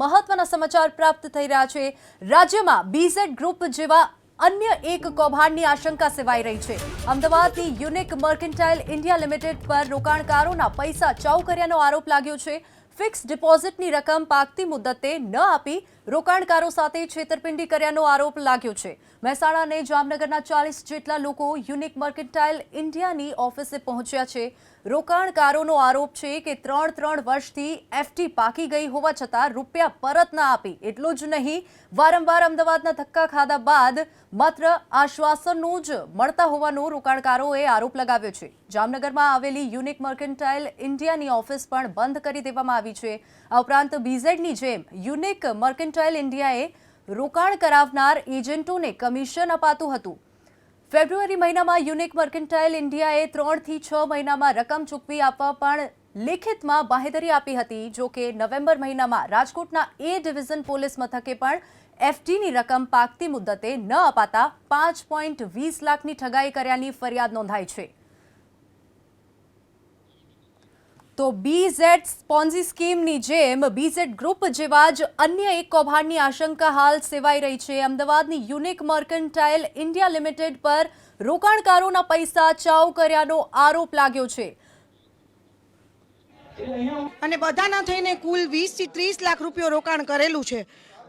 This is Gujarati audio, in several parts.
મહત્વના સમાચાર પ્રાપ્ત થઈ રહ્યા છે. રાજ્યમાં બીઝેડ ગ્રુપ જેવા અન્ય એક કૌભાંડની આશંકા સેવાઈ રહી છે. અમદાવાદની યુનિક મર્કેન્ટાઇલ ઇન્ડિયા લિમિટેડ પર રોકાણકારોના પૈસા ચાઉ કર્યાનો આરોપ લાગ્યો છે. ફિક્સ ડિપોઝિટની રકમ પાકતી મુદ્દતે ન આપી રોકાણકારો સાથે છેતરપિંડી કર્યાનો આરોપ લાગ્યો છે. મહેસાણા અને જામનગરના ચાલીસ જેટલા લોકો યુનિક મર્કેન્ટાઇલ ઇન્ડિયાની ઓફિસે પહોંચ્યા છે. રોકાણકારોનો આરોપ છે કે ત્રણ ત્રણ વર્ષથી એફટી પાકી ગઈ હોવા છતાં રૂપિયા પરત ના આપી. એટલું જ નહીં, વારંવાર અમદાવાદના ધક્કા ખાધા બાદ માત્ર આશ્વાસનનું જ મળતા હોવાનો રોકાણકારોએ આરોપ લગાવ્યો છે. જામનગરમાં આવેલી યુનિક મર્કેન્ટાઇલ ઇન્ડિયાની ઓફિસ પણ બંધ કરી દેવામાં આવી છે. આ ઉપરાંત બીઝેડની જેમ યુનિક મર્કેન્ટાઇલ ઇન્ડિયાએ રોકાણ કરાવનાર એજન્ટોને કમિશન અપાતું હતું. ફેબ્રુઆરી મહિનામાં યુનિક મર્કેન્ટાઇલ ઇન્ડિયાએ ત્રણથી છ મહિનામાં રકમ ચૂકવી આપવા પણ લેખિતમાં બાહેધરી આપી હતી, જો કે નવેમ્બર મહિનામાં રાજકોટના એ ડિવિઝન પોલીસ મથકે પણ એફટીની રકમ પાકતી મુદ્દતે ન અપાતા પાંચ પોઈન્ટ વીસ લાખની ઠગાઈ કર્યાની ફરિયાદ નોંધાઈ છે. તો બીઝેડ સ્પોન્ઝી સ્કીમની જેમ બીઝેડ ગ્રુપ જેવા જ અન્ય એક કૌભાંડની આશંકા હાલ સેવાઈ રહી છે. અમદાવાદની યુનિક મર્કન્ટાઇલ ઇન્ડિયા લિમિટેડ પર રોકાણકારોના પૈસા ચાઉ કર્યાનો આરોપ લાગ્યો છે. અને બધાના થઈને કુલ વીસથી ત્રીસ લાખ રૂપિયો રોકાણ કરેલું છે.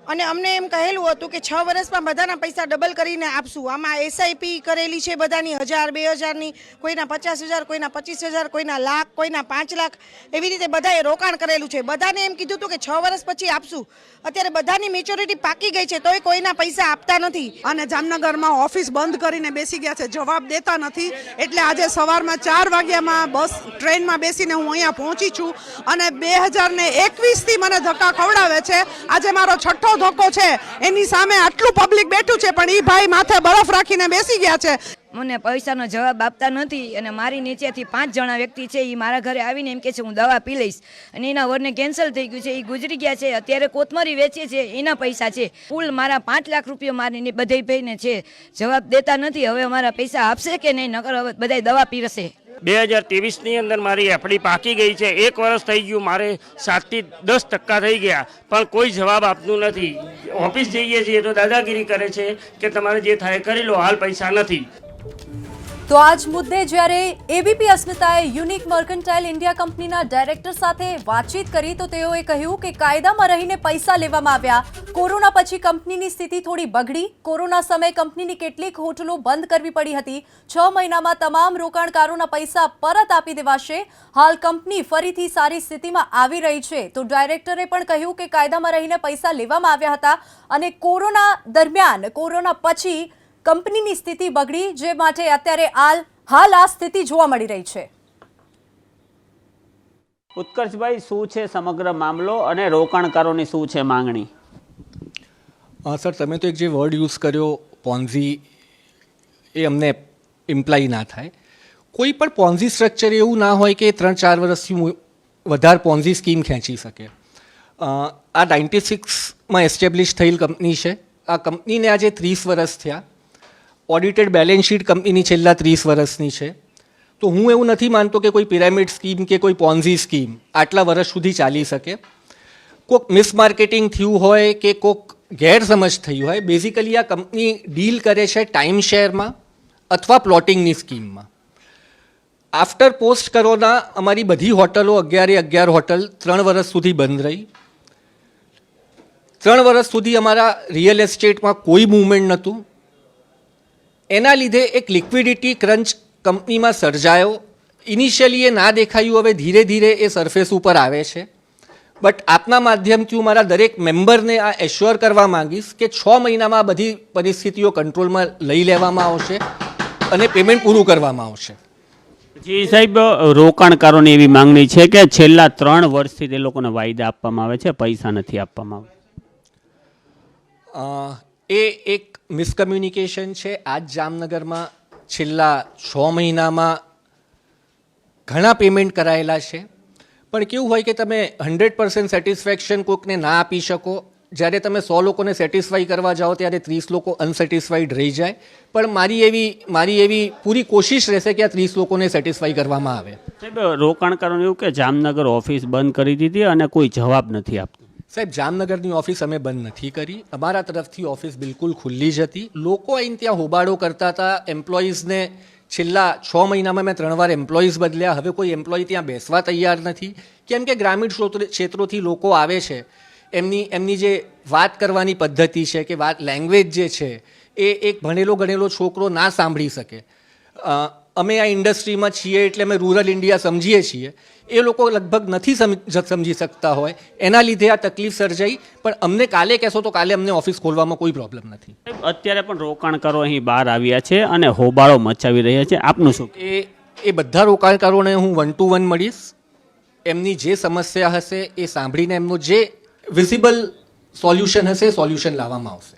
અને અમને એમ કહેલું હતું કે છ વર્ષમાં બધાના પૈસા ડબલ કરીને આપશું. આમાં એસઆઈપી કરેલી છે બધાની, હજાર, બે હજારની, કોઈના પચાસ હજાર, કોઈના પચીસ હજાર, કોઈના લાખ, કોઈના પાંચ લાખ. એવી રીતે બધાએ રોકાણ કરેલું છે. બધાને એમ કીધું હતું કે છ વર્ષ પછી આપશું. અત્યારે બધાની મેચ્યોરિટી પાકી ગઈ છે, તોય કોઈના પૈસા આપતા નથી. અને જામનગરમાં ઓફિસ બંધ કરીને બેસી ગયા છે. જવાબ દેતા નથી. એટલે આજે સવારમાં ચાર વાગ્યામાં બસ ટ્રેનમાં બેસીને હું અહીંયા પહોંચી છું. અને બે હજાર ને એકવીસથી મને ધક્કા ખવડાવે છે. આજે મારો છઠ્ઠો ધક્કો છે. એની સામે આટલું પબ્લિક બેઠું છે, પણ એ ભાઈ માથે બરફ રાખીને બેસી ગયા છે. મને પૈસાનો જવાબ આપતા નથી અને મારી નીચેથી પાંચ જણા વ્યક્તિ છે એ મારા ઘરે આવીને એમ કહે છે, હું દવા પી લઈશ. અને એના વરને કેન્સલ થઈ ગયું છે એ ગુજરી ગયા છે. અત્યારે કોથમરી વેચે છે, એના પૈસા છે. કુલ મારા પાંચ લાખ રૂપિયા મારી બધે ભાઈને છે. જવાબ દેતા નથી, હવે અમારા પૈસા આપશે કે નહીં? નકર હવે બધા દવા પીરશે. બે હજાર ત્રેવીસની અંદર મારી એફડી પાકી ગઈ છે. એક વર્ષ થઈ ગયું, મારે સાતથી દસ ટકા થઈ ગયા, પણ કોઈ જવાબ આપતું નથી. ઓફિસ જઈએ છીએ તો દાદાગીરી કરે છે કે તમારે જે થાય કરી લો, હાલ પૈસા નથી. તો આજ મુદ્દે જ્યારે એબીપી અસ્મિતાએ યુનિક મર્કન્ટાઇલ ઇન્ડિયા કંપનીના ડાયરેક્ટર સાથે વાતચીત કરી, તો તેઓએ કહ્યું કે કાયદામાં રહીને પૈસા લેવામાં આવ્યા. કોરોના પછી કંપનીની સ્થિતિ થોડી બગડી. કોરોના સમયે કંપનીની કેટલીક હોટલો બંધ કરવી પડી હતી. છ મહિનામાં તમામ રોકાણકારોના પૈસા પરત આપી દેવાશે. હાલ કંપની ફરીથી સારી સ્થિતિમાં આવી રહી છે. તો ડાયરેક્ટરે પણ કહ્યું કે કાયદામાં રહીને પૈસા લેવામાં આવ્યા હતા અને કોરોના દરમિયાન, કોરોના પછી કંપનીની સ્થિતિ બગડી જે માટે અત્યારે હાલ હાલ આ સ્થિતિ જોવા મળી રહી છે. ઉત્કર્ષભાઈ શું છે સમગ્ર મામલો અને રોકાણકારોની શું છે માંગણી? સર તમે તો એક જે વર્ડ યુઝ કર્યો પોન્ઝી એ અમને ઇમ્પ્લાય ના થાય. કોઈ પણ પોન્ઝી સ્ટ્રક્ચર એવું ના હોય કે ત્રણ ચાર વર્ષથી વધારે પોન્ઝી સ્કીમ ખેંચી શકે. આ નાઇન્ટી સિક્સમાં એસ્ટેબ્લિશ થયેલ કંપની છે. આ કંપનીને આજે ત્રીસ વર્ષ થયા. ઓડિટેડ બેલેન્સ શીટ કંપનીની છેલ્લા ત્રીસ વર્ષની છે. તો હું એવું નથી માનતો કે કોઈ પિરામિડ સ્કીમ કે કોઈ પોન્ઝી સ્કીમ આટલા વર્ષ સુધી ચાલી શકે. કોઈક મિસમાર્કેટિંગ થયું હોય કે કોઈક ગેરસમજ થઈ હોય બેઝિકલી આ કંપની ડીલ કરે છે ટાઈમ શેરમાં અથવા પ્લોટિંગની સ્કીમમાં આફ્ટર પોસ્ટ કરોના અમારી બધી હોટલો અગિયારે અગિયાર હોટલ ત્રણ વર્ષ સુધી બંધ રહી. ત્રણ વર્ષ સુધી અમારા રિયલ એસ્ટેટમાં કોઈ મૂવમેન્ટ નહોતું. એના લીધે એક લિક્વિડિટી ક્રંચ કંપનીમાં સર્જાયો. ઇનિશિયલી એ ના દેખાયું હવે ધીરે ધીરે એ સરફેસ ઉપર આવે છે. બટ આપના માધ્યમથી હું મારા દરેક મેમ્બરને આ એશ્યોર કરવા માંગીશ કે છ મહિનામાં બધી પરિસ્થિતિઓ કંટ્રોલમાં લઈ લેવામાં આવશે અને પેમેન્ટ પૂરું કરવામાં આવશે. જી સાહેબ રોકાણકારોની એવી માંગણી છે કે છેલ્લા ત્રણ વર્ષથી તે લોકોને વાયદા આપવામાં આવે છે પૈસા નથી આપવામાં આવે એ એક મિસકમ્યુનિકેશન છે. આજ જામનગરમાં છેલ્લા છ મહિનામાં ઘણા પેમેન્ટ કરાયેલા છે. પણ કેવું હોય કે તમે હંડ્રેડ પર્સન્ટ સેટિસ્ફેક્શન કોઈકને ના આપી શકો. જ્યારે તમે સો લોકોને સેટિસ્ફાઈ કરવા જાઓ, ત્યારે ત્રીસ લોકો અનસેટિસ્ફાઈડ રહી જાય. પણ મારી એવી મારી એવી પૂરી કોશિશ રહેશે કે આ ત્રીસ લોકોને સેટિસ્ફાઈ કરવામાં આવે. સાહેબ, રોકાણકારોને એવું કે જામનગર ઓફિસ બંધ કરી દીધી અને કોઈ જવાબ નથી આપતું. સાહેબ, જામનગરની ઓફિસ અમે બંધ નથી કરી. અમારા તરફથી ઓફિસ બિલકુલ ખુલ્લી જ હતી. લોકો આવીને ત્યાં હોબાળો કરતા હતા. એમ્પ્લોઈઝને છેલ્લા છ મહિનામાં મેં ત્રણ વાર એમ્પ્લોઈઝ બદલ્યા. હવે કોઈ એમ્પ્લોય ત્યાં બેસવા તૈયાર નથી. કેમ કે ગ્રામીણ ક્ષેત્રો- ક્ષેત્રોથી લોકો આવે છે. એમની એમની જે વાત કરવાની પદ્ધતિ છે કે વાત લેંગ્વેજ જે છે, એ એક ભણેલો ગણેલો છોકરો ના સાંભળી શકે. અમે આ ઇન્ડસ્ટ્રીમાં છીએ એટલે અમે રૂરલ ઇન્ડિયા સમજીએ છીએ. એ લોકો લગભગ નથી સમ- સમજી શકતા હોય. એના લીધે આ તકલીફ સર્જાઈ પણ અમને કાલે કહેશો તો કાલે અમને ઓફિસ ખોલવામાં કોઈ પ્રોબ્લેમ નથી. અત્યારે પણ રોકાણકારો અહીં બહાર આવ્યા છે અને હોબાળો મચાવી રહ્યા છે. આપનું શું એ એ બધા રોકાણકારોને હું વન ટુ વન મળીશ. એમની જે સમસ્યા હશે એ સાંભળીને એમનું જે વિઝિબલ સોલ્યુશન હશે સોલ્યુશન લાવવામાં આવશે.